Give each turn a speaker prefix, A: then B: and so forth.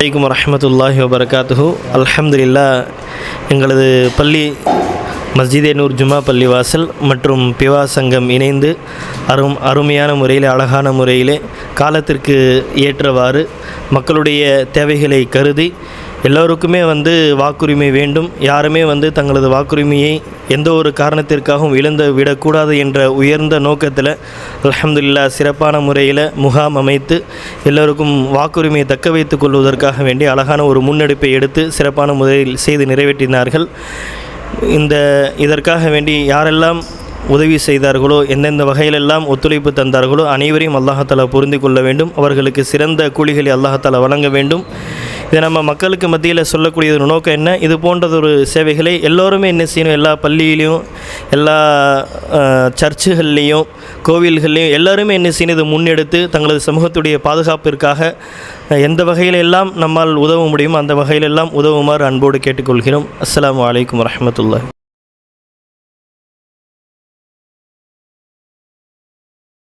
A: வலைக்கம் வரமத்துல்லாஹி வபரகாத்து அல்ஹம்துலில்லா எங்களது பள்ளி மஸ்ஜிதே நூர் ஜுமா பள்ளி வாசல் மற்றும் பிவா சங்கம் இணைந்து அரும் அருமையான முறையில் அழகான முறையிலே காலத்திற்கு ஏற்றவாறு மக்களுடைய தேவைகளை கருதி எல்லோருக்குமே வந்து வாக்குரிமை வேண்டும். யாருமே வந்து தங்களது வாக்குரிமையை எந்த ஒரு காரணத்திற்காகவும் இழந்து விடக்கூடாது என்ற உயர்ந்த நோக்கத்தில் அலமதுல்லா சிறப்பான முறையில் முகாம் அமைத்து எல்லோருக்கும் வாக்குரிமையை தக்க வைத்துக் கொள்வதற்காக வேண்டி அழகான ஒரு முன்னெடுப்பை எடுத்து சிறப்பான முறையில் செய்து நிறைவேற்றினார்கள். இந்த இதற்காக வேண்டி யாரெல்லாம் உதவி செய்தார்களோ எந்தெந்த வகையிலெல்லாம் ஒத்துழைப்பு தந்தார்களோ அனைவரையும் அல்லாஹாலா புரிந்து கொள்ள வேண்டும். அவர்களுக்கு சிறந்த கூலிகளை அல்லாஹாலா வழங்க வேண்டும். இதை நம்ம மக்களுக்கு மத்தியில் சொல்லக்கூடிய ஒரு நோக்கம் என்ன? இது போன்றதொரு சேவைகளை எல்லோருமே என்ன செய்யணும்? எல்லா பள்ளியிலையும் எல்லா சர்ச்சுகள்லேயும் கோவில்கள்லேயும் எல்லாருமே என்ன செய்யணும்? இதை முன்னெடுத்து தங்களது சமூகத்துடைய பாதுகாப்பிற்காக எந்த வகையில் எல்லாம் நம்மால் உதவ முடியுமோ அந்த வகையிலெல்லாம் உதவுமாறு அன்போடு கேட்டுக்கொள்கிறோம். அஸ்லாம் அலைக்கும் வரமத்துல்லா